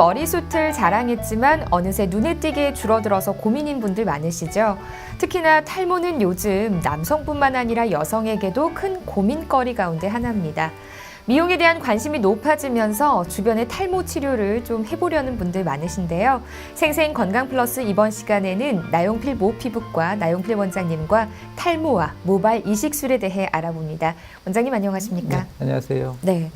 머리숱을 자랑했지만 어느새 눈에 띄게 줄어들어서 고민인 분들 많으시죠? 특히나 탈모는 요즘 남성뿐만 아니라 여성에게도 큰 고민거리 가운데 하나입니다. 미용에 대한 관심이 높아지면서 주변의 탈모 치료를 좀 해보려는 분들 많으신데요. 생생 건강 플러스 이번 시간에는 나용필 모 피부과 나용필 원장님과 탈모와 모발 이식술에 대해 알아봅니다. 원장님 안녕하십니까? 네, 안녕하세요. 네.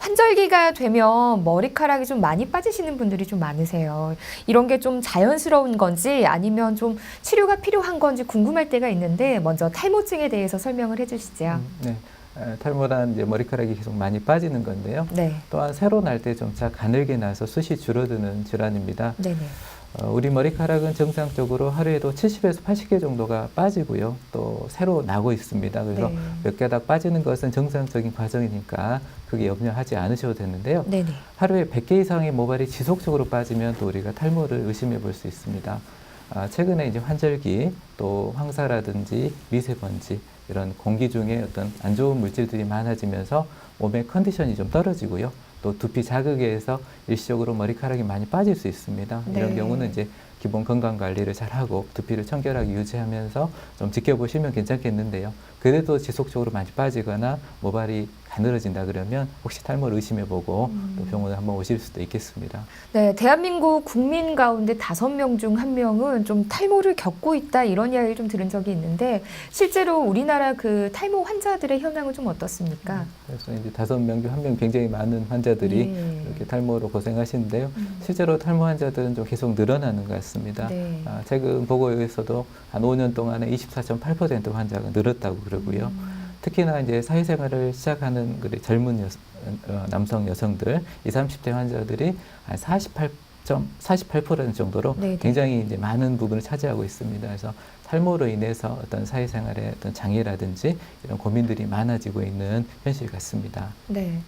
환절기가 되면 머리카락이 좀 많이 빠지시는 분들이 좀 많으세요. 이런 게 좀 자연스러운 건지 아니면 좀 치료가 필요한 건지 궁금할 때가 있는데 먼저 탈모증에 대해서 설명을 해주시죠. 음, 네. 어, 탈모란 이제 머리카락이 계속 많이 빠지는 건데요. 네. 또한 새로 날 때 점차 가늘게 나서 숱이 줄어드는 질환입니다. 네네. 어, 우리 머리카락은 정상적으로 하루에도 70에서 80개 정도가 빠지고요. 또 새로 나고 있습니다. 그래서 네. 몇 가닥 빠지는 것은 정상적인 과정이니까 그게 염려하지 않으셔도 되는데요. 네네. 하루에 100개 이상의 모발이 지속적으로 빠지면 또 우리가 탈모를 의심해 볼 수 있습니다. 아, 최근에 이제 환절기 또 황사라든지 미세먼지 이런 공기 중에 어떤 안 좋은 물질들이 많아지면서 몸의 컨디션이 좀 떨어지고요. 또 두피 자극에 의해서 일시적으로 머리카락이 많이 빠질 수 있습니다. 네. 이런 경우는 이제 기본 건강 관리를 잘하고 두피를 청결하게 유지하면서 좀 지켜보시면 괜찮겠는데요. 그래도 지속적으로 많이 빠지거나 모발이 가늘어진다 그러면 혹시 탈모를 의심해보고 또 병원에 한번 오실 수도 있겠습니다. 네, 대한민국 국민 가운데 다섯 명 중 한 명은 좀 탈모를 겪고 있다 이런 이야기를 좀 들은 적이 있는데 실제로 우리나라 그 탈모 환자들의 현황은 좀 어떻습니까? 그래서 이제 다섯 명 중 한 명 굉장히 많은 환자들이 네. 이렇게 탈모로 고생하시는데요. 음. 실제로 탈모 환자들은 좀 계속 늘어나는 것 같습니다. 네. 아, 최근 보고에 의해서도 한 5년 동안에 24.8% 환자가 늘었다고 그러고요. 음. 특히나 이제 사회생활을 시작하는 그래 젊은 여, 어, 남성 여성들, 20, 30대 환자들이 한 48. 48% 정도로 네네. 굉장히 이제 많은 부분을 차지하고 있습니다. 그래서 탈모로 인해서 어떤 사회생활의 어떤 장애라든지 이런 고민들이 많아지고 있는 현실 같습니다. 네.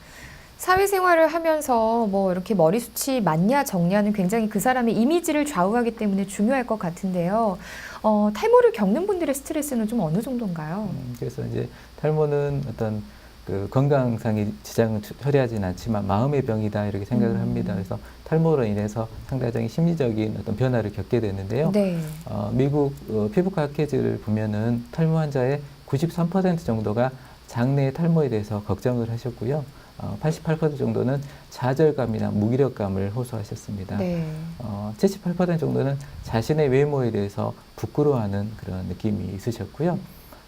사회생활을 하면서 뭐 이렇게 머리숱이 많냐 적냐는 굉장히 그 사람의 이미지를 좌우하기 때문에 중요할 것 같은데요. 어, 탈모를 겪는 분들의 스트레스는 좀 어느 정도인가요? 음, 그래서 이제 탈모는 어떤 그 건강상의 지장은 처- 처리하지는 않지만 마음의 병이다 이렇게 생각을 음. 합니다. 그래서 탈모로 인해서 상대적인 심리적인 어떤 변화를 겪게 되는데요. 네. 어, 미국 어, 피부과 학회지를 보면은 탈모 환자의 93% 정도가 장내 탈모에 대해서 걱정을 하셨고요. 어, 88% 정도는 좌절감이나 무기력감을 호소하셨습니다. 네. 어, 78% 정도는 자신의 외모에 대해서 부끄러워하는 그런 느낌이 있으셨고요.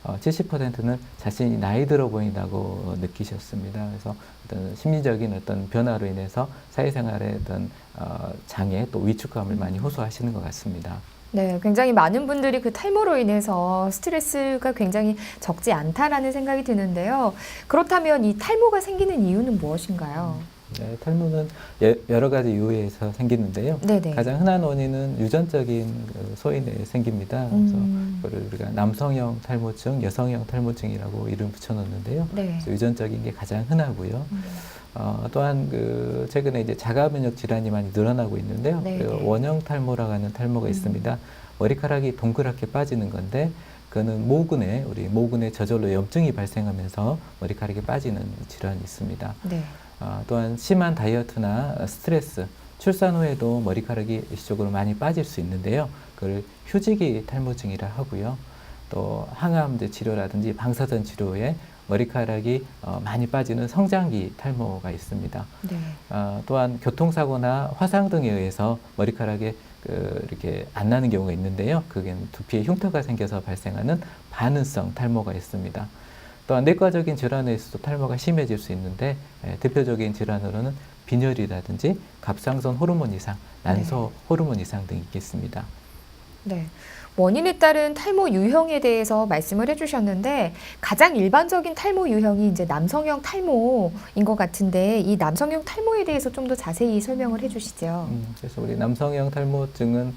어, 70%는 자신이 나이 들어 보인다고 어, 느끼셨습니다. 그래서 어떤 심리적인 어떤 변화로 인해서 사회생활의 어떤 어, 장애 또 위축감을 많이 호소하시는 것 같습니다. 네, 굉장히 많은 분들이 그 탈모로 인해서 스트레스가 굉장히 적지 않다라는 생각이 드는데요. 그렇다면 이 탈모가 생기는 이유는 무엇인가요? 네, 탈모는 여- 여러 가지 이유에서 생기는데요. 네네. 가장 흔한 원인은 유전적인 그 소인에 생깁니다. 그래서 음, 그거를 우리가 남성형 탈모증, 여성형 탈모증이라고 이름 붙여놓는데요. 네. 그래서 유전적인 게 가장 흔하고요. 음, 어, 또한 그 최근에 이제 자가 면역 질환이 많이 늘어나고 있는데요. 네, 그 네. 원형 탈모라고 하는 탈모가 음. 있습니다. 머리카락이 동그랗게 빠지는 건데 그는 모근에 우리 모근에 저절로 염증이 발생하면서 머리카락이 빠지는 질환이 있습니다. 네. 어, 또한 심한 다이어트나 스트레스, 출산 후에도 머리카락이 일시적으로 많이 빠질 수 있는데요. 그걸 휴지기 탈모증이라 하고요. 또 항암제 치료라든지 방사선 치료에 머리카락이 어, 많이 빠지는 성장기 탈모가 있습니다. 네. 어, 또한 교통사고나 화상 등에 의해서 머리카락에 그 이렇게 안 나는 경우가 있는데요. 그게 두피에 흉터가 생겨서 발생하는 반응성 탈모가 있습니다. 또한 내과적인 질환에서도 탈모가 심해질 수 있는데 에, 대표적인 질환으로는 빈혈이라든지 갑상선 호르몬 이상, 난소 호르몬 이상 등이 있겠습니다. 네. 원인에 따른 탈모 유형에 대해서 말씀을 해주셨는데 가장 일반적인 탈모 유형이 이제 남성형 탈모인 것 같은데 이 남성형 탈모에 대해서 좀 더 자세히 설명을 해주시죠. 음, 그래서 우리 남성형 탈모증은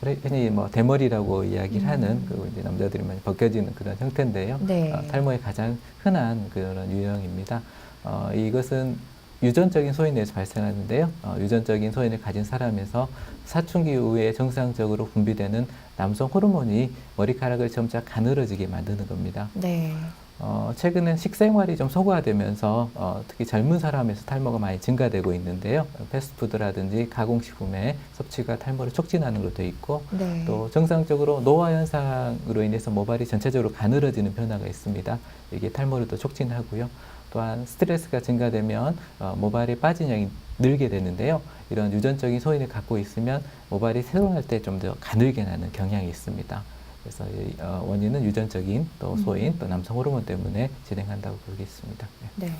흔히 뭐 대머리라고 이야기를 음. 하는 그 이제 남자들이 많이 벗겨지는 그런 형태인데요. 네. 어, 탈모의 가장 흔한 그런 유형입니다. 어, 이것은 유전적인 소인에서 발생하는데요. 어, 유전적인 소인을 가진 사람에서 사춘기 이후에 정상적으로 분비되는 남성 호르몬이 머리카락을 점차 가늘어지게 만드는 겁니다. 네. 어, 최근엔 식생활이 좀 소구화되면서 어, 특히 젊은 사람에서 탈모가 많이 증가되고 있는데요. 패스트푸드라든지 가공식품의 섭취가 탈모를 촉진하는 것도 있고 네. 또 정상적으로 노화 현상으로 인해서 모발이 전체적으로 가늘어지는 변화가 있습니다. 이게 탈모를 또 촉진하고요. 또한 스트레스가 증가되면 어, 모발이 빠진 양이 늘게 되는데요. 이런 유전적인 소인을 갖고 있으면 모발이 세동할 때 좀 더 가늘게 나는 경향이 있습니다. 그래서 이, 어, 원인은 유전적인 또 소인 또 남성 호르몬 때문에 진행한다고 보겠습니다. 네. 네.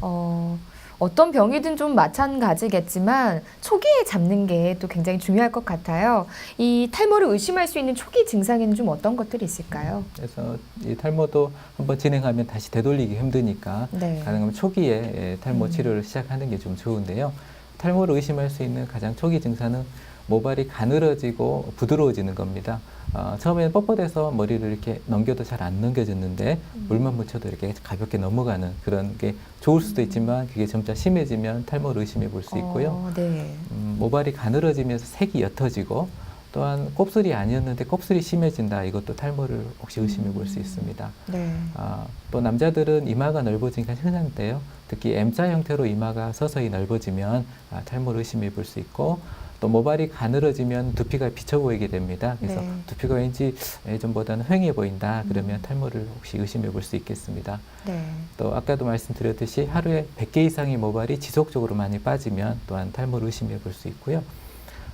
어, 어떤 병이든 좀 마찬가지겠지만 초기에 잡는 게 또 굉장히 중요할 것 같아요. 이 탈모를 의심할 수 있는 초기 증상에는 좀 어떤 것들이 있을까요? 그래서 이 탈모도 한번 진행하면 다시 되돌리기 힘드니까 네. 가능하면 초기에 예, 탈모 음. 치료를 시작하는 게 좀 좋은데요. 탈모를 의심할 수 있는 가장 초기 증상은 모발이 가늘어지고 부드러워지는 겁니다. 어, 처음에는 뻣뻣해서 머리를 이렇게 넘겨도 잘 안 넘겨졌는데 음. 물만 묻혀도 이렇게 가볍게 넘어가는 그런 게 좋을 수도 있지만 그게 점차 심해지면 탈모를 의심해 볼 수 있고요. 어, 네. 음, 모발이 가늘어지면서 색이 옅어지고 또한 곱슬이 아니었는데 곱슬이 심해진다. 이것도 탈모를 혹시 의심해 볼 수 있습니다. 네. 아, 또 남자들은 이마가 넓어지니까 흔한데요. 특히 M자 형태로 이마가 서서히 넓어지면 아, 탈모를 의심해 볼 수 있고 또 모발이 가늘어지면 두피가 비쳐 보이게 됩니다. 그래서 네. 두피가 왠지 예전보다는 휑해 보인다. 그러면 음. 탈모를 혹시 의심해 볼 수 있겠습니다. 네. 또 아까도 말씀드렸듯이 하루에 100개 이상의 모발이 지속적으로 많이 빠지면 또한 탈모를 의심해 볼 수 있고요.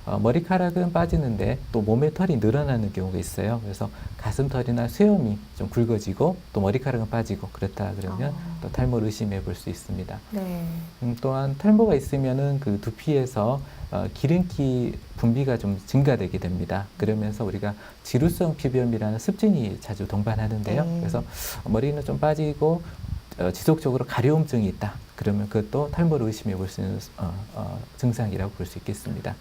어, 머리카락은 빠지는데 또 몸에 털이 늘어나는 경우가 있어요. 그래서 가슴털이나 수염이 좀 굵어지고 또 머리카락은 빠지고 그렇다 그러면 아. 또 탈모를 의심해 볼 수 있습니다. 네. 음, 또한 탈모가 있으면은 그 두피에서 어, 기름기 분비가 좀 증가되게 됩니다. 그러면서 우리가 지루성 피부염이라는 습진이 자주 동반하는데요. 네. 그래서 머리는 좀 빠지고 어, 지속적으로 가려움증이 있다. 그러면 그것도 탈모를 의심해 볼 수 있는 어, 어, 증상이라고 볼 수 있겠습니다.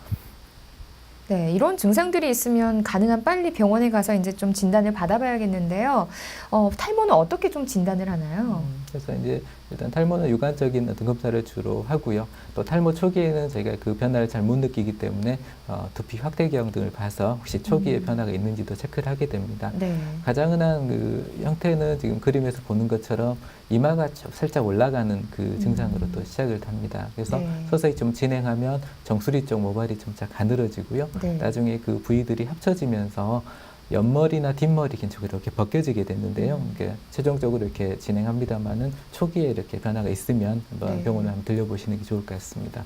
네, 이런 증상들이 있으면 가능한 빨리 병원에 가서 이제 좀 진단을 받아봐야겠는데요. 어, 탈모는 어떻게 좀 진단을 하나요? 음, 그래서 이제 일단 탈모는 유관적인 어떤 검사를 주로 하고요. 또 탈모 초기에는 저희가 그 변화를 잘 못 느끼기 때문에 어, 두피 확대경 등을 봐서 혹시 초기에 음. 변화가 있는지도 체크를 하게 됩니다. 네. 가장 흔한 그 형태는 지금 그림에서 보는 것처럼 이마가 좀 살짝 올라가는 그 증상으로 음. 또 시작을 합니다. 그래서 네. 서서히 좀 진행하면 정수리 쪽 모발이 점차 가늘어지고요. 네. 나중에 그 부위들이 합쳐지면서 옆머리나 뒷머리 긴쪽으로 이렇게 벗겨지게 됐는데요. 음. 이게 최종적으로 이렇게 진행합니다만은 초기에 이렇게 변화가 있으면 한번 네. 병원을 한번 들려보시는 게 좋을 것 같습니다.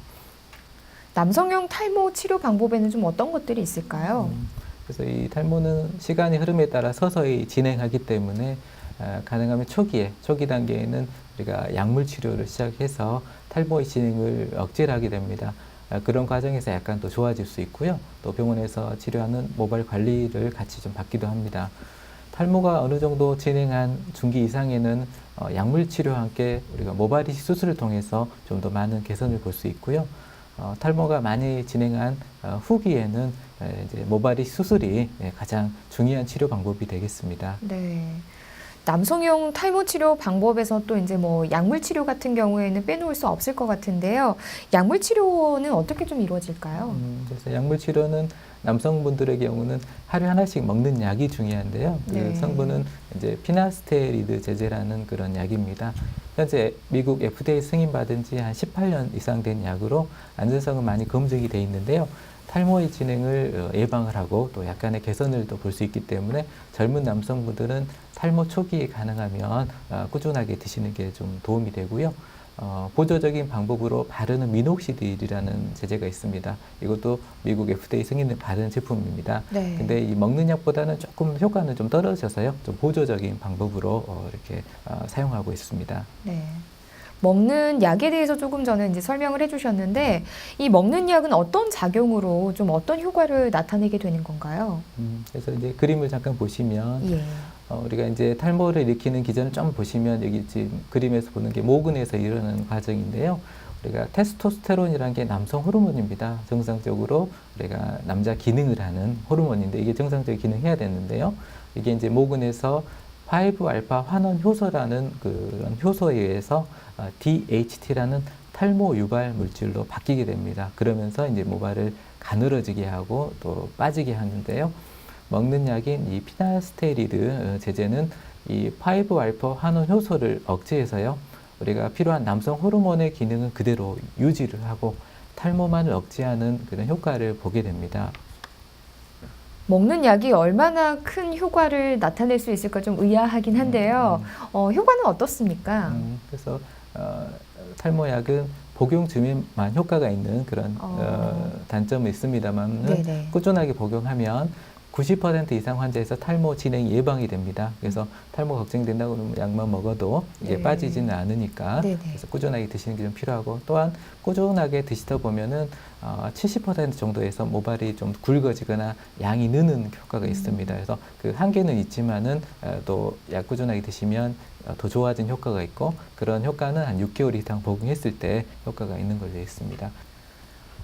남성형 탈모 치료 방법에는 좀 어떤 것들이 있을까요? 음, 그래서 이 탈모는 시간의 흐름에 따라 서서히 진행하기 때문에 아, 가능하면 초기에 초기 단계에는 우리가 약물 치료를 시작해서 탈모의 진행을 억제를 하게 됩니다. 아, 그런 과정에서 약간 또 좋아질 수 있고요. 또 병원에서 치료하는 모발 관리를 같이 좀 받기도 합니다. 탈모가 어느 정도 진행한 중기 이상에는 어, 약물 치료와 함께 우리가 모발 이식 수술을 통해서 좀 더 많은 개선을 볼 수 있고요. 어, 탈모가 많이 진행한 어, 후기에는 에, 이제 모발 이식 수술이 예, 가장 중요한 치료 방법이 되겠습니다. 네. 남성용 탈모 치료 방법에서 또 이제 뭐 약물 치료 같은 경우에는 빼놓을 수 없을 것 같은데요. 약물 치료는 어떻게 좀 이루어질까요? 음, 그래서 약물 치료는 남성분들의 경우는 하루에 하나씩 먹는 약이 중요한데요. 그 네. 성분은 이제 피나스테리드 제제라는 그런 약입니다. 현재 미국 FDA 승인받은 지 한 18년 이상 된 약으로 안전성은 많이 검증이 돼 있는데요. 탈모의 진행을 어, 예방을 하고 또 약간의 개선을 또 볼 수 있기 때문에 젊은 남성분들은 탈모 초기에 가능하면 어, 꾸준하게 드시는 게 좀 도움이 되고요. 어, 보조적인 방법으로 바르는 미녹시딜이라는 제제가 있습니다. 이것도 미국 FDA 승인을 받은 제품입니다. 네. 근데 이 먹는 약보다는 조금 효과는 좀 떨어져서요. 좀 보조적인 방법으로 어, 이렇게 어, 사용하고 있습니다. 네. 먹는 약에 대해서 조금 전에 이제 설명을 해주셨는데 이 먹는 약은 어떤 작용으로 좀 어떤 효과를 나타내게 되는 건가요? 음, 그래서 이제 그림을 잠깐 보시면 예. 어, 우리가 이제 탈모를 일으키는 기전을 좀 보시면 여기 지금 그림에서 보는 게 모근에서 일어나는 과정인데요. 우리가 테스토스테론이라는 게 남성 호르몬입니다. 정상적으로 우리가 남자 기능을 하는 호르몬인데 이게 정상적인 기능해야 되는데요. 이게 이제 모근에서 5알파 환원 효소라는 그런 효소에 의해서 어, DHT라는 탈모 유발 물질로 바뀌게 됩니다. 그러면서 이제 모발을 가늘어지게 하고 또 빠지게 하는데요. 먹는 약인 이 피나스테리드 어, 제제는 이 5알파 환원 효소를 억제해서요. 우리가 필요한 남성 호르몬의 기능은 그대로 유지를 하고 탈모만을 억제하는 그런 효과를 보게 됩니다. 먹는 약이 얼마나 큰 효과를 나타낼 수 있을까 좀 의아하긴 한데요. 어, 효과는 어떻습니까? 음, 그래서 어, 탈모약은 복용 중에만 효과가 있는 그런 어. 어, 단점이 있습니다만 네네. 꾸준하게 복용하면 90% 이상 환자에서 탈모 진행 예방이 됩니다. 그래서 탈모 걱정된다고 그러면 약만 먹어도 이게 네. 빠지지는 않으니까 네네. 그래서 꾸준하게 드시는 게 좀 필요하고 또한 꾸준하게 드시다 보면은 어, 70% 정도에서 모발이 좀 굵어지거나 양이 느는 효과가 있습니다. 그래서 그 한계는 있지만은 어, 또약 꾸준하게 드시면 어, 더 좋아진 효과가 있고 그런 효과는 한 6개월 이상 복용했을 때 효과가 있는 걸로 있습니다.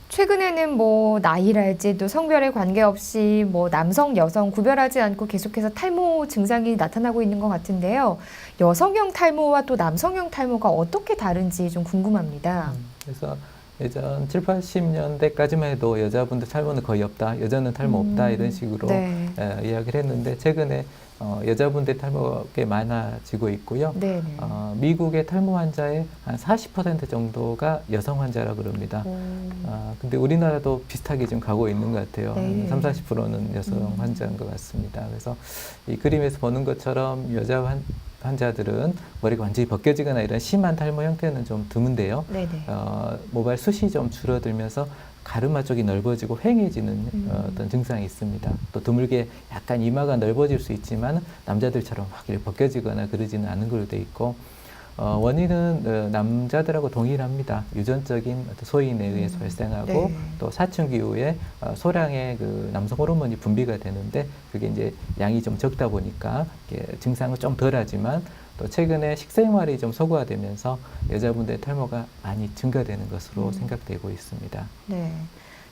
최근에는 뭐 나이랄지 또 성별에 관계없이 뭐 남성, 여성 구별하지 않고 계속해서 탈모 증상이 나타나고 있는 것 같은데요. 여성형 탈모와 또 남성형 탈모가 어떻게 다른지 좀 궁금합니다. 음, 그래서 예전 7, 80년대까지만 해도 여자분들 탈모는 거의 없다, 여자는 탈모 없다 음, 이런 식으로 네. 에, 이야기를 했는데 최근에 어, 여자분들 탈모가 꽤 많아지고 있고요. 네네. 어, 미국의 탈모 환자의 한 40% 정도가 여성 환자라 그럽니다. 오, 아, 근데 우리나라도 비슷하게 지금 가고 있는 것 같아요. 네. 한 3, 40%는 여성 음. 환자인 것 같습니다. 그래서 이 그림에서 보는 것처럼 여자 환, 환자들은 머리가 완전히 벗겨지거나 이런 심한 탈모 형태는 좀 드문데요. 네네. 어, 모발 숱이 좀 줄어들면서 가르마 쪽이 넓어지고 휑해지는 음. 어, 어떤 증상이 있습니다. 또 드물게 약간 이마가 넓어질 수 있지만 남자들처럼 확 이렇게 벗겨지거나 그러지는 않은 걸로 돼 있고 어, 원인은 어, 남자들하고 동일합니다. 유전적인 소인에 의해서 음. 발생하고 네. 또 사춘기 이후에 어, 소량의 그 남성 호르몬이 분비가 되는데 그게 이제 양이 좀 적다 보니까 이게 증상은 좀 덜하지만 또 최근에 식생활이 좀 소구화되면서 여자분들의 탈모가 많이 증가되는 것으로 음. 생각되고 있습니다. 네.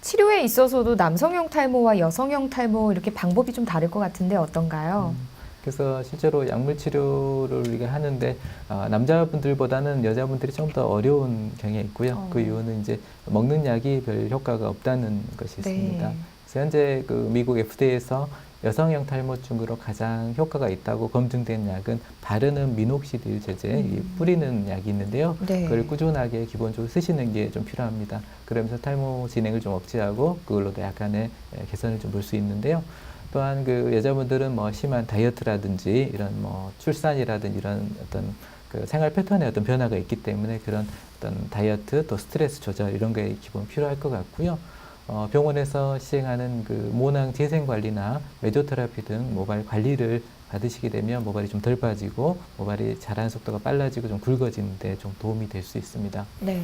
치료에 있어서도 남성형 탈모와 여성형 탈모 이렇게 방법이 좀 다를 것 같은데 어떤가요? 음, 그래서 실제로 약물 치료를 우리가 하는데 어, 남자분들보다는 여자분들이 좀 더 어려운 경향이 있고요. 어. 그 이유는 이제 먹는 약이 별 효과가 없다는 것이 있습니다. 네. 그래서 현재 그 미국 FDA에서 여성형 탈모증으로 가장 효과가 있다고 검증된 약은 바르는 미녹시딜 제제, 이 음. 뿌리는 약이 있는데요. 네. 그걸 꾸준하게 기본적으로 쓰시는 게 좀 필요합니다. 그러면서 탈모 진행을 좀 억제하고 그걸로도 약간의 에, 개선을 좀 볼 수 있는데요. 또한 그 여자분들은 뭐 심한 다이어트라든지 이런 뭐 출산이라든지 이런 어떤 그 생활 패턴에 어떤 변화가 있기 때문에 그런 어떤 다이어트 또 스트레스 조절 이런 게 기본 필요할 것 같고요. 어, 병원에서 시행하는 그 모낭 재생 관리나 메조테라피 등 모발 관리를 받으시게 되면 모발이 좀 덜 빠지고 모발이 자라는 속도가 빨라지고 좀 굵어지는데 좀 도움이 될 수 있습니다. 네.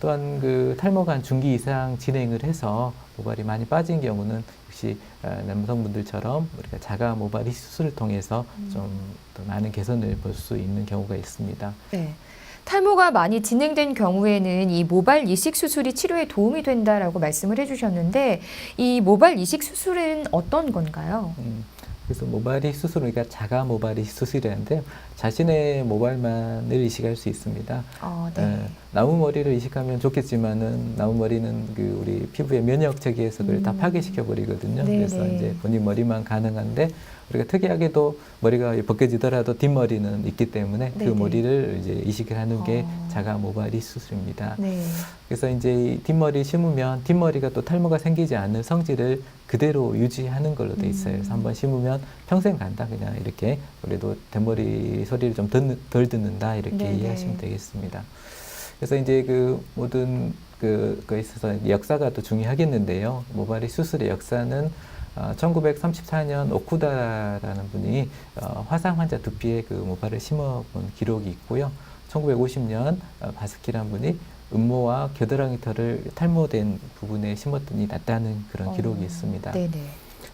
또한 그 탈모가 한 중기 이상 진행을 해서 모발이 많이 빠진 경우는 역시 어, 남성분들처럼 우리가 자가 모발 수술을 통해서 좀 더 많은 개선을 볼 수 있는 경우가 있습니다. 네. 탈모가 많이 진행된 경우에는 이 모발 이식 수술이 치료에 도움이 된다라고 말씀을 해주셨는데 이 모발 이식 수술은 어떤 건가요? 음, 그래서 모발이 수술, 그러니까 자가 모발이 수술이라는데 자신의 모발만을 이식할 수 있습니다. 어, 네. 에, 나무 머리를 이식하면 좋겠지만은 나무 머리는 그 우리 피부의 면역 체계에서 그걸 다 음. 파괴시켜 버리거든요. 네네. 그래서 이제 본인 머리만 가능한데 우리가 특이하게도 머리가 벗겨지더라도 뒷머리는 있기 때문에 그 네네. 머리를 이제 이식을 하는 게 어. 자가 모발이 수술입니다. 네. 그래서 이제 이 뒷머리 심으면 뒷머리가 또 탈모가 생기지 않는 성질을 그대로 유지하는 걸로 돼 있어요. 그래서 음. 한번 심으면 평생 간다. 그냥 이렇게 우리도 뒷머리 소리를 좀 덜 듣는다. 이렇게 네네. 이해하시면 되겠습니다. 그래서 이제 그 모든 그 거에 있어서 역사가 또 중요하겠는데요. 모발이 수술의 역사는 어, 1934년 오쿠다라는 분이 어, 화상 환자 두피에 그 모발을 심어본 기록이 있고요. 1950년 어, 바스키라는 분이 음모와 겨드랑이 털을 탈모된 부분에 심었더니 낫다는 그런 어, 기록이 있습니다. 네네.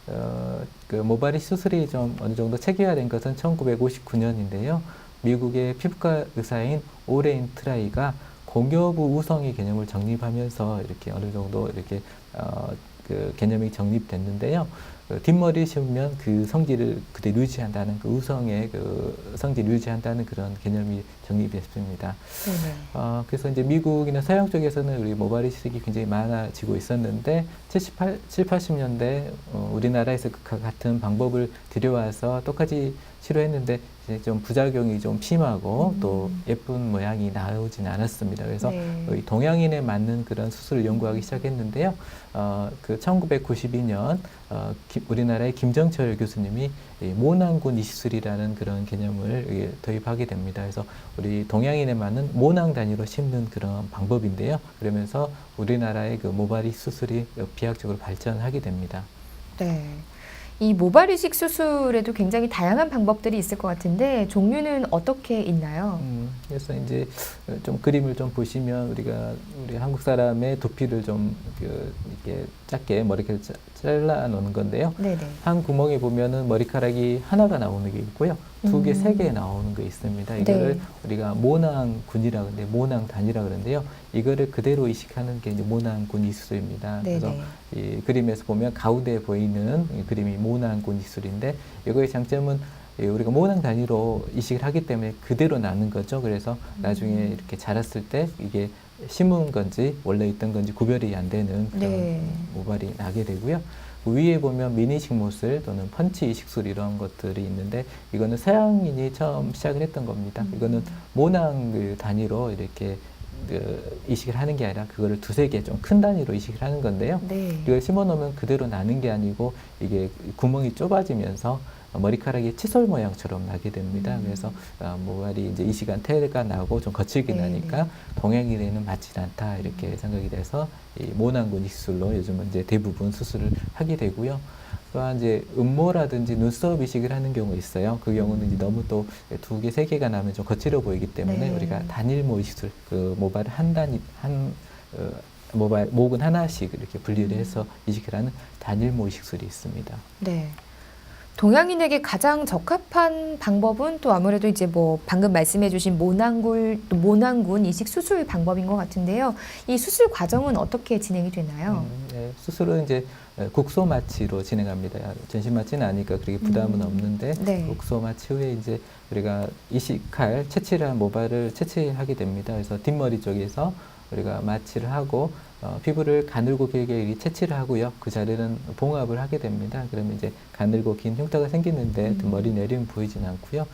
어, 그 모발이 수술이 좀 어느 정도 체계화된 것은 1959년인데요. 미국의 피부과 의사인 오레인 트라이가 공여부 우성의 개념을 정립하면서 이렇게 어느 정도 이렇게 어, 그 개념이 정립됐는데요. 그 뒷머리 심으면 그 성질을 그대로 유지한다는 그 우성의 그 성질을 유지한다는 그런 개념이 정립됐습니다. 네네. 어, 그래서 이제 미국이나 서양 쪽에서는 우리 모발 이식이 굉장히 많아지고 있었는데 78, 7, 80년대 어, 우리나라에서 그 같은 방법을 들여와서 똑같이 치료했는데 좀 부작용이 좀 심하고 음. 또 예쁜 모양이 나오진 않았습니다. 그래서 네. 이 동양인에 맞는 그런 수술을 연구하기 시작했는데요. 어, 그 1992년 어, 기- 우리나라의 김정철 교수님이 이 모낭군 이식술이라는 그런 개념을 도입하게 됩니다. 그래서 우리 동양인에 맞는 모낭 단위로 심는 그런 방법인데요. 그러면서 우리나라의 그 모발이 수술이 비약적으로 발전하게 됩니다. 네. 이 모발 이식 수술에도 굉장히 다양한 방법들이 있을 것 같은데 종류는 어떻게 있나요? 음, 그래서 이제 좀 그림을 좀 보시면 우리가 우리 한국 사람의 두피를 좀 그, 이렇게 작게 머리카락 자- 잘라 놓는 건데요. 네네. 한 구멍에 보면은 머리카락이 하나가 나오는 게 있고요. 두 개, 음. 세개 나오는 게 있습니다. 이거를 네. 우리가 모낭군이라 그러는데 모낭단이라 그러는데요. 이거를 그대로 이식하는 게 이제 모낭군 이수술입니다. 그래서 네네. 이 그림에서 보면 가운데 보이는 이 그림이 모낭군 이술인데 이거의 장점은 이 우리가 모낭 단위로 이식을 하기 때문에 그대로 나는 거죠. 그래서 나중에 음. 이렇게 자랐을 때 이게 심은 건지 원래 있던 건지 구별이 안 되는 그런 네. 모발이 나게 되고요. 그 위에 보면 미니 식모술 또는 펀치 이식술 이런 것들이 있는데 이거는 서양인이 처음 시작을 했던 겁니다. 음. 이거는 모낭 그 단위로 이렇게 그 이식을 하는 게 아니라 그거를 두세 개 좀 큰 단위로 이식을 하는 건데요. 네. 이걸 심어 놓으면 그대로 나는 게 아니고 이게 구멍이 좁아지면서 머리카락이 칫솔 모양처럼 나게 됩니다. 음. 그래서 어, 모발이 이제 이 시간 태가 나고 좀 거칠게 네, 나니까 동양인에는 맞지 않다 이렇게 생각이 돼서 이 모낭군 이식술로 요즘은 이제 대부분 수술을 하게 되고요. 또한 이제 음모라든지 눈썹 이식을 하는 경우가 있어요. 그 경우는 이제 너무 또 두 개, 세 개가 나면 좀 거칠어 보이기 때문에 네. 우리가 단일모 이식술, 그 모발을 한 단위 한 어, 모발 목은 하나씩 이렇게 분리를 음. 해서 이식을 하는 단일모 이식술이 있습니다. 네. 동양인에게 가장 적합한 방법은 또 아무래도 이제 뭐 방금 말씀해주신 모낭굴 또 모낭군 이식 수술 방법인 것 같은데요. 이 수술 과정은 어떻게 진행이 되나요? 음, 네, 수술은 이제 어, 국소 마취로 진행합니다. 전신 마취는 아니까 그렇게 부담은 음, 없는데 네. 국소 마취 후에 이제 우리가 이식할 채취를 한 모발을 채취하게 됩니다. 그래서 뒷머리 쪽에서 우리가 마취를 하고 어, 피부를 가늘고 길게 이렇게 채취를 하고요. 그 자리는 봉합을 하게 됩니다. 그러면 이제 가늘고 긴 흉터가 생기는데 음. 머리 내리면 보이진 않고요.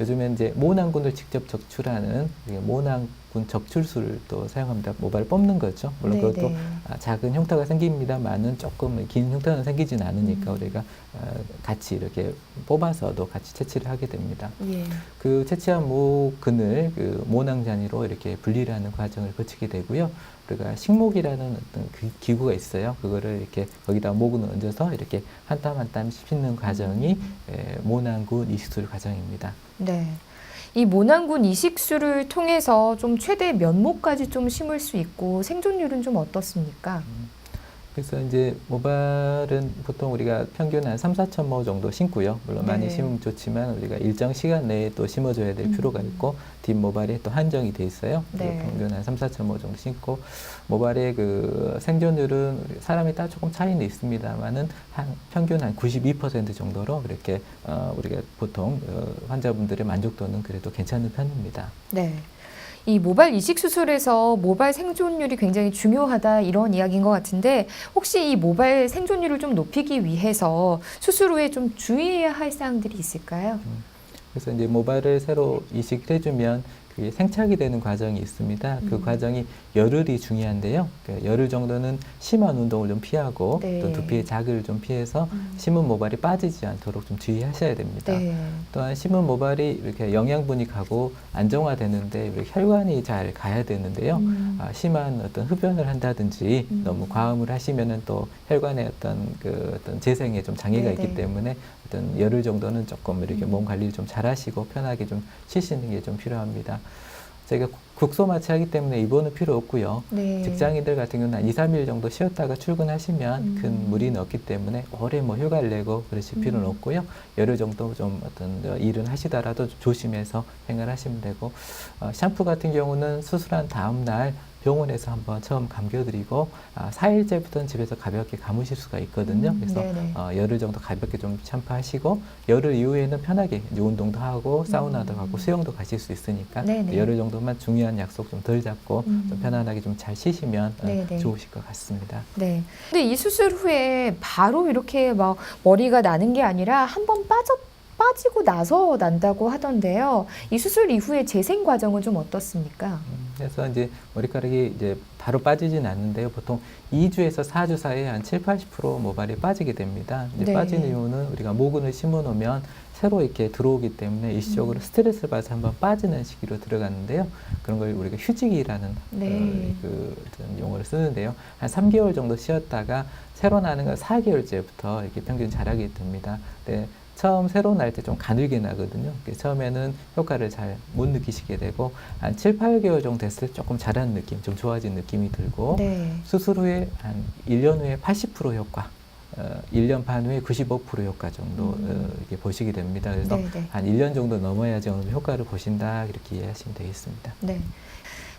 요즘엔 이제 모낭군을 직접 적출하는 모낭군 적출술을 또 사용합니다. 모발을 뽑는 거죠. 물론 네, 그것도 네. 아, 작은 흉터가 생깁니다만은 조금 긴 흉터는 생기진 않으니까 음. 우리가 어, 같이 이렇게 뽑아서도 같이 채취를 하게 됩니다. 예. 그 채취한 모근을 그 모낭 잔이로 이렇게 분리를 하는 과정을 거치게 되고요. 우리가 식목이라는 어떤 그 기구가 있어요. 그거를 이렇게 거기다 모근을 얹어서 이렇게 한 땀 한 땀 씹는 과정이 에, 모낭군 이식술 과정입니다. 네. 이 모낭군 이식술을 통해서 좀 최대 몇 모까지 좀 심을 수 있고 생존율은 좀 어떻습니까? 그래서 이제 모발은 보통 우리가 평균 한 3, 4천 모 정도 심고요. 물론 많이 네. 심으면 좋지만 우리가 일정 시간 내에 또 심어줘야 될 음. 필요가 있고 뒷 모발이 또 한정이 돼 있어요. 네. 평균 한 3, 4천 모 정도 심고 모발의 그 생존율은 사람에 따라 조금 차이는 있습니다만은 한 평균 한 92% 정도로 그렇게 어, 우리가 보통 어, 환자분들의 만족도는 그래도 괜찮은 편입니다. 네. 이 모발 이식 수술에서 모발 생존율이 굉장히 중요하다 이런 이야기인 것 같은데 혹시 이 모발 생존율을 좀 높이기 위해서 수술 후에 좀 주의해야 할 사항들이 있을까요? 그래서 이제 모발을 새로 이식을 해주면 그게 생착이 되는 과정이 있습니다. 그 음. 과정이 열흘이 중요한데요. 그 열흘 정도는 심한 운동을 좀 피하고 네. 또 두피의 자극을 좀 피해서 음. 심은 모발이 빠지지 않도록 좀 주의하셔야 됩니다. 네. 또한 심은 모발이 이렇게 영양분이 가고 안정화되는데 우리 혈관이 잘 가야 되는데요. 음. 아, 심한 어떤 흡연을 한다든지 음. 너무 과음을 하시면은 또 혈관에 어떤 그 어떤 재생에 좀 장애가 네네. 있기 때문에 어떤 열흘 정도는 조금 이렇게 음. 몸 관리를 좀 잘하시고 편하게 좀 쉬시는 게 좀 필요합니다. 저희가 국- 국소 마취 하기 때문에 입원은 필요 없고요. 네. 직장인들 같은 경우는 한 2, 3일 정도 쉬었다가 출근하시면 음. 큰 무리는 없기 때문에 오래 뭐 휴가를 내고 그러실 필요는 음. 없고요. 열흘 정도 좀 어떤 어, 일은 하시더라도 좀 조심해서 생활하시면 되고 어, 샴푸 같은 경우는 수술한 다음 날 병원에서 한번 처음 감겨드리고 아, 4일째부터는 집에서 가볍게 감으실 수가 있거든요. 음, 그래서. 어, 열흘 정도 가볍게 좀 샴푸하시고 열흘 이후에는 편하게 운동도 하고 사우나도 음. 가고 수영도 가실 수 있으니까 네네. 열흘 정도만 중요한 약속 좀 덜 잡고 음. 좀 편안하게 좀 잘 쉬시면 어. 좋으실 것 같습니다. 네. 근데 이 수술 후에 바로 이렇게 막 머리가 나는 게 아니라 한 번 빠지고 나서 난다고 하던데요. 이 수술 이후의 재생 과정은 좀 어떻습니까? 음, 그래서 이제 머리카락이 이제 바로 빠지진 않는데요. 보통 2주에서 4주 사이에 한 7, 80% 모발이 빠지게 됩니다. 이제 네. 빠지는 이유는 우리가 모근을 심어 놓으면 새로 이렇게 들어오기 때문에 일시적으로 음. 스트레스를 받아서 한번 빠지는 시기로 들어가는데요. 그런 걸 우리가 휴직이라는 네. 어, 그 어떤 용어를 쓰는데요. 한 3개월 정도 쉬었다가 새로 나는 건 4개월째부터 이렇게 평균 자라게 됩니다. 근데 처음 새로 날 때 좀 가늘게 나거든요. 처음에는 효과를 잘 못 느끼시게 되고 한 7, 8개월 정도 됐을 때 조금 자란 느낌, 좀 좋아진 느낌이 들고 네. 수술 후에 한 1년 후에 80% 효과, 어, 1년 반 후에 95% 효과 정도 음. 어, 이렇게 보시게 됩니다. 그래서 네, 네. 한 1년 정도 넘어야지 어느 효과를 보신다 이렇게 이해하시면 되겠습니다. 네.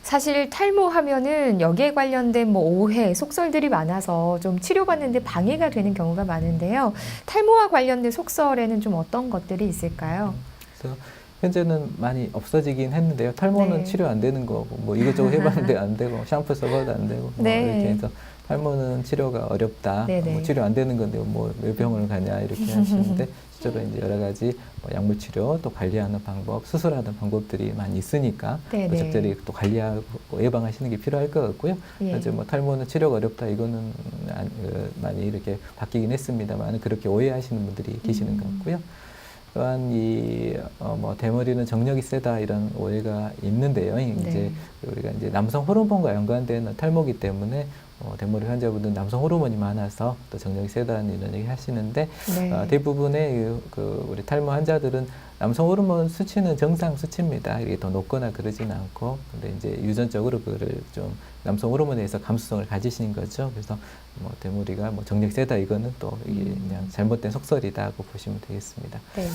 사실 탈모하면은 여기에 관련된 뭐 오해, 속설들이 많아서 좀 치료받는데 방해가 되는 경우가 많은데요. 탈모와 관련된 속설에는 좀 어떤 것들이 있을까요? 그래서 현재는 많이 없어지긴 했는데요. 탈모는 네. 치료 안 되는 거고 뭐 이것저것 해봤는데 안 되고 샴푸 써봐도 안 되고 뭐 네. 이렇게 해서 탈모는 치료가 어렵다. 뭐 치료 안 되는 건데 뭐 왜 병원을 가냐 이렇게 하시는데 실제로 이제 여러 가지 뭐 약물 치료 또 관리하는 방법, 수술하는 방법들이 많이 있으니까. 또 적절히 또 관리하고 예방하시는 게 필요할 것 같고요. 예. 현재 뭐 탈모는 치료가 어렵다 이거는 안- 어, 많이 이렇게 바뀌긴 했습니다만 그렇게 오해하시는 분들이 계시는 것 음. 같고요. 또한 이뭐 대머리는 정력이 세다 이런 오해가 있는데요. 이제 네. 우리가 이제 남성 호르몬과 연관된 탈모기 때문에 어, 대머리 환자분들 남성 호르몬이 많아서 또 정력이 세다는 이런 얘기 하시는데 네. 어, 대부분의 그, 그 우리 탈모 환자들은 남성 호르몬 수치는 정상 수치입니다. 이게 더 높거나 그러지는 않고, 근데 이제 유전적으로 그거를 좀 남성 호르몬에 의해서 감수성을 가지시는 거죠. 그래서 뭐 대머리가 뭐 정력 세다 이거는 또 이게 음. 그냥 잘못된 속설이다고 보시면 되겠습니다. 네.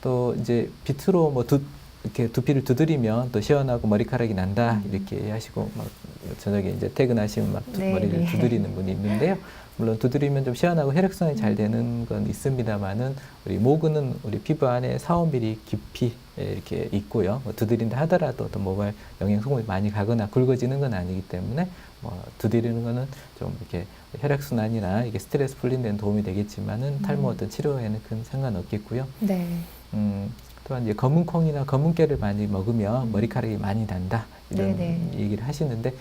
또 이제 빛으로 뭐 두, 이렇게 두피를 두드리면 또 시원하고 머리카락이 난다 음. 이렇게 하시고 막 저녁에 이제 퇴근하시면 막 두- 네, 머리를 네. 두드리는 분이 있는데요. 물론 두드리면 좀 시원하고 혈액순환이 잘 음. 되는 건 있습니다만은 우리 모근은 우리 피부 안에 4, 5mm 깊이 예, 이렇게 있고요. 뭐 두드린다 하더라도 또 모발 영양 소금이 많이 가거나 굵어지는 건 아니기 때문에 뭐 두드리는 거는 좀 이렇게 혈액순환이나 이게 스트레스 풀린 데는 도움이 되겠지만은 탈모 음. 어떤 치료에는 큰 상관없겠고요. 네. 음, 또한 이제 검은 콩이나 검은 깨를 많이 먹으면 머리카락이 많이 난다 이런 음. 네네. 얘기를 하시는데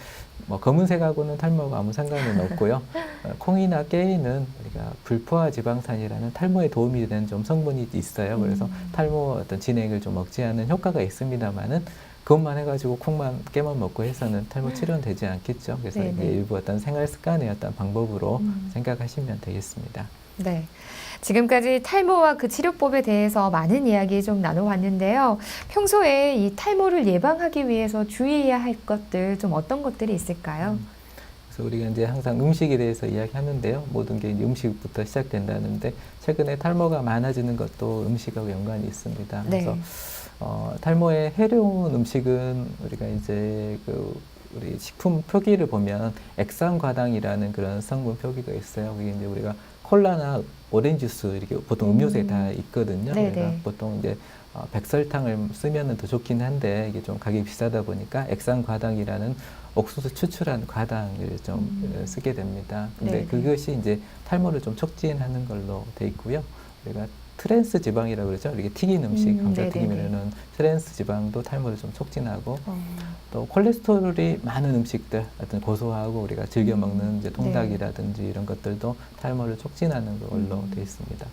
뭐 검은색하고는 탈모가 아무 상관은 없고요. 어, 콩이나 깨에는 우리가 불포화 지방산이라는 탈모에 도움이 되는 좀 성분이 있어요. 그래서 음. 탈모 어떤 진행을 좀 억제하는 효과가 있습니다만은 그것만 해가지고 콩만 깨만 먹고 해서는 탈모 치료는 되지 않겠죠. 그래서 네네. 이제 일부 어떤 생활 습관의 어떤 방법으로 음. 생각하시면 되겠습니다. 네. 지금까지 탈모와 그 치료법에 대해서 많은 이야기 좀 나눠봤는데요. 평소에 이 탈모를 예방하기 위해서 주의해야 할 것들 좀 어떤 것들이 있을까요? 그래서 우리가 이제 항상 음식에 대해서 이야기하는데요. 모든 게 음식부터 시작된다는데 최근에 탈모가 많아지는 것도 음식하고 연관이 있습니다. 그래서 네. 어, 탈모에 해로운 음식은 우리가 이제 그 우리 식품 표기를 보면 액상과당이라는 그런 성분 표기가 있어요. 그게 이제 우리가 콜라나 오렌지 주스 이렇게 보통 음료수에 음. 다 있거든요. 네네. 그래서 보통 이제 어, 백설탕을 쓰면은 더 좋긴 한데 이게 좀 가격이 비싸다 보니까 액상 과당이라는 옥수수 추출한 과당을 좀 음. 어, 쓰게 됩니다. 근데 네네. 그것이 이제 탈모를 좀 촉진하는 걸로 돼 있고요. 우리가 트랜스 지방이라고 그러죠. 이렇게 튀긴 음식, 음. 감자튀김이라는 트랜스 지방도 탈모를 좀 촉진하고 어, 또 콜레스테롤이 많은 음식들, 어떤 고소하고 우리가 즐겨 음, 먹는 이제 네. 통닭이라든지 이런 것들도 탈모를 촉진하는 걸로 음. 되어 있습니다.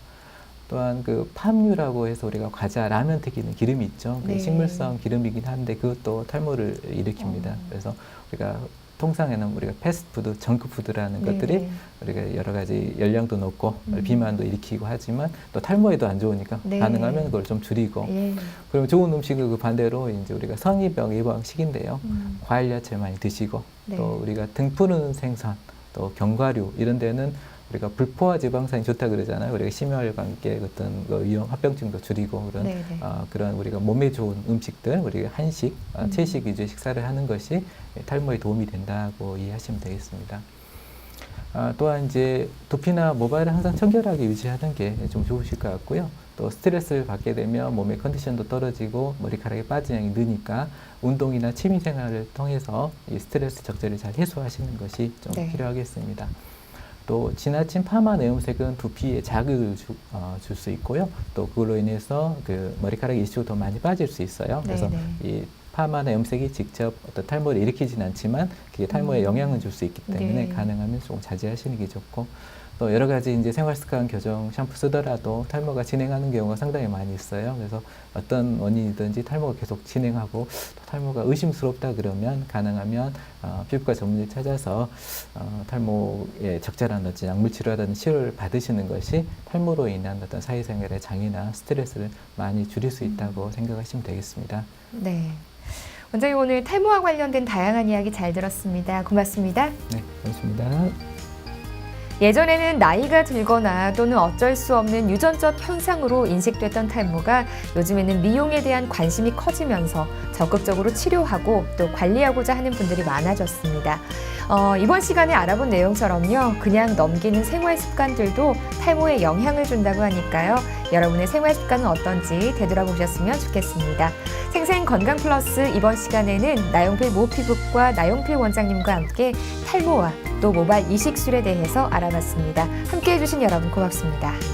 또한 그 팜유라고 해서 우리가 과자 라면 튀기는 기름이 있죠. 그 네. 식물성 기름이긴 한데 그것도 탈모를 일으킵니다. 어. 그래서 우리가 통상에는 우리가 패스트푸드, 정크푸드라는 것들이 네네. 우리가 여러 가지 열량도 높고 음. 비만도 일으키고 하지만 또 탈모에도 안 좋으니까 네. 가능하면 그걸 좀 줄이고 예. 그러면 좋은 음식은 그 반대로 이제 우리가 성인병 예방식인데요. 음, 과일 야채 많이 드시고 네. 또 우리가 등 푸는 생선 또 견과류 이런 데는 우리가 불포화 지방산이 좋다 그러잖아요. 우리가 심혈관계 어떤 그 위험 합병증도 줄이고 그런. 어, 그런 우리가 몸에 좋은 음식들 우리가 한식, 어, 음. 채식 위주의 식사를 하는 것이 탈모에 도움이 된다고 이해하시면 되겠습니다. 아, 또한 이제 두피나 모발을 항상 청결하게 유지하는 게 좀 좋으실 것 같고요. 또 스트레스를 받게 되면 몸의 컨디션도 떨어지고 머리카락이 빠진 양이 느니까 운동이나 취미 생활을 통해서 이 스트레스 적절히 잘 해소하시는 것이 좀 네. 필요하겠습니다. 또 지나친 파마 내음색은 두피에 자극을 줄 수 있고요. 또 그걸로 인해서 그 머리카락 이슈가 더 많이 빠질 수 있어요. 그래서 네네. 이 파마나 염색이 직접 어떤 탈모를 일으키진 않지만 그게 탈모에 음. 영향을 줄 수 있기 때문에 네. 가능하면 조금 자제하시는 게 좋고 또 여러 가지 이제 생활 습관 교정 샴푸 쓰더라도 탈모가 진행하는 경우가 상당히 많이 있어요. 그래서 어떤 원인이든지 탈모가 계속 진행하고 또 탈모가 의심스럽다 그러면 가능하면 어, 피부과 전문의 찾아서 어, 탈모에 적절한 어떤 약물 치료라든지 치료를 받으시는 것이 탈모로 인한 어떤 사회생활의 장애나 스트레스를 많이 줄일 수 있다고 생각하시면 되겠습니다. 네. 원장님 오늘 탈모와 관련된 다양한 이야기 잘 들었습니다. 고맙습니다. 네, 고맙습니다. 예전에는 나이가 들거나 또는 어쩔 수 없는 유전적 현상으로 인식됐던 탈모가 요즘에는 미용에 대한 관심이 커지면서 적극적으로 치료하고 또 관리하고자 하는 분들이 많아졌습니다. 어, 이번 시간에 알아본 내용처럼요, 그냥 넘기는 생활 습관들도 탈모에 영향을 준다고 하니까요, 여러분의 생활 습관은 어떤지 되돌아보셨으면 좋겠습니다. 생생 건강 플러스 이번 시간에는 나용필 모피부과 나용필 원장님과 함께 탈모와 또 모발 이식술에 대해서 알아봤습니다. 함께 해주신 여러분 고맙습니다.